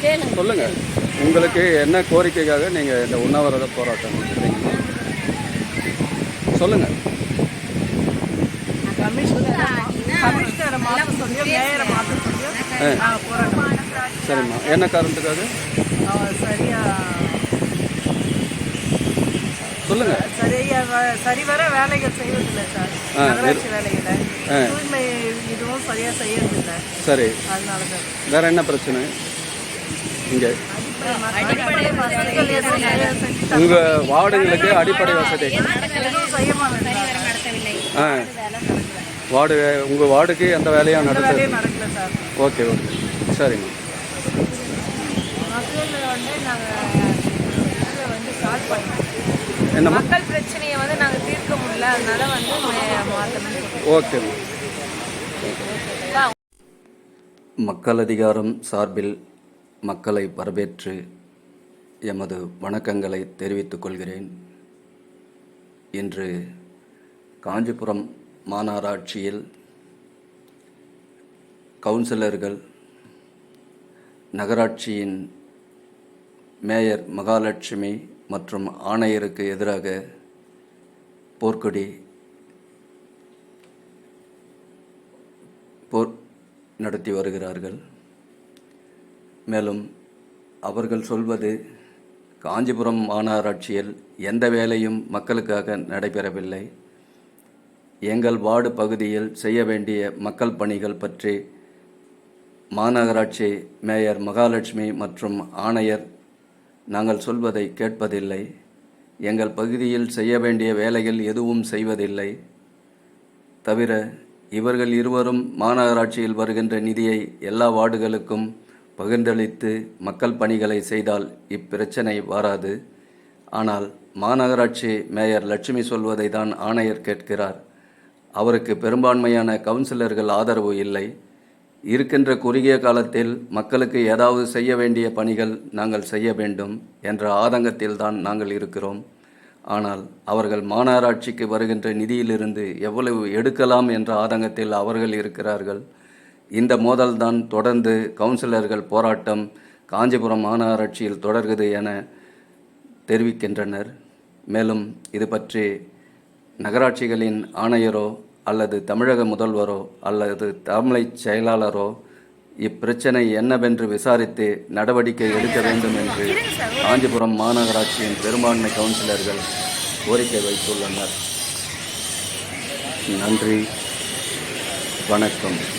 கேளுங்க சொல்லுங்க. உங்களுக்கு என்ன கோரிக்கைக்காக நீங்கள் இந்த உண்ணாவிரத போராட்டம் சொல்லுங்க. சரிம்மா. என்ன காரணத்துக்காக சொல்லுங்க. சரியா சரிவர வேலைகள் செய்வதில்லை சார். நகராட்சி வேலைகளை. தூய்மை இதுவும் சரியா செய்யறதில்லை. சரி. அதனால தான் வேற என்ன பிரச்சனை? இங்கே. உங்கள் வார்டுங்களுக்கு அடிப்படை வசதி. ஆ. வார்டு உங்கள் வார்டுக்கு எந்த வேலையும் சார். Okay okay. பண்ணோம். என்னம்மா? மக்கள் பிரச்சனையை வந்து நாங்கள் தீர்க்க முடியல. அதனால வந்து ஓகேம்மா. மக்கள் அதிகாரம் சார்பில் மக்களை வரவேற்று எமது வணக்கங்களை தெரிவித்துக் கொள்கிறேன். இன்று காஞ்சிபுரம் மாநகராட்சியில் கவுன்சிலர்கள் நகராட்சியின் மேயர் மகாலட்சுமி மற்றும் ஆணையருக்கு எதிராக போர்க்கொடி போர் நடத்தி வருகிறார்கள். மேலும் அவர்கள் சொல்வது காஞ்சிபுரம் மாநகராட்சியில் எந்த வேலையும் மக்களுக்காக நடைபெறவில்லை. எங்கள் வார்டு பகுதியில் செய்ய வேண்டிய மக்கள் பணிகள் பற்றி மாநகராட்சி மேயர் மகாலட்சுமி மற்றும் ஆணையர் நாங்கள் சொல்வதை கேட்பதில்லை. எங்கள் பகுதியில் செய்ய வேண்டிய வேலைகள் எதுவும் செய்வதில்லை. தவிர இவர்கள் இருவரும் மாநகராட்சியில் வருகின்ற நிதியை எல்லா வார்டுகளுக்கும் பகிர்ந்தளித்து மக்கள் பணிகளை செய்தால் இப்பிரச்சனை வராது. ஆனால் மாநகராட்சி மேயர் லட்சுமி சொல்வதை தான் ஆணையர் கேட்கிறார். அவருக்கு பெரும்பான்மையான கவுன்சிலர்கள் ஆதரவு இல்லை. இருக்கின்ற குறுகிய காலத்தில் மக்களுக்கு ஏதாவது செய்ய வேண்டிய பணிகள் நாங்கள் செய்ய வேண்டும் என்ற ஆதங்கத்தில் தான் நாங்கள் இருக்கிறோம். ஆனால் அவர்கள் மாநகராட்சிக்கு வருகின்ற நிதியிலிருந்து எவ்வளவு எடுக்கலாம் என்ற ஆதங்கத்தில் அவர்கள் இருக்கிறார்கள். இந்த மோதல்தான் தொடர்ந்து கவுன்சிலர்கள் போராட்டம் காஞ்சிபுரம் மாநகராட்சியில் தொடர்கிறது என தெரிவிக்கின்றனர். மேலும் இது பற்றி நகராட்சிகளின் ஆணையரோ அல்லது தமிழக முதல்வரோ அல்லது தமிழைச் செயலாளரோ இப்பிரச்சனை என்னவென்று விசாரித்து நடவடிக்கை எடுக்க வேண்டும் என்று காஞ்சிபுரம் மாநகராட்சியின் பெரும்பான்மை கவுன்சிலர்கள் கோரிக்கை வைத்துள்ளனர். நன்றி. வணக்கம்.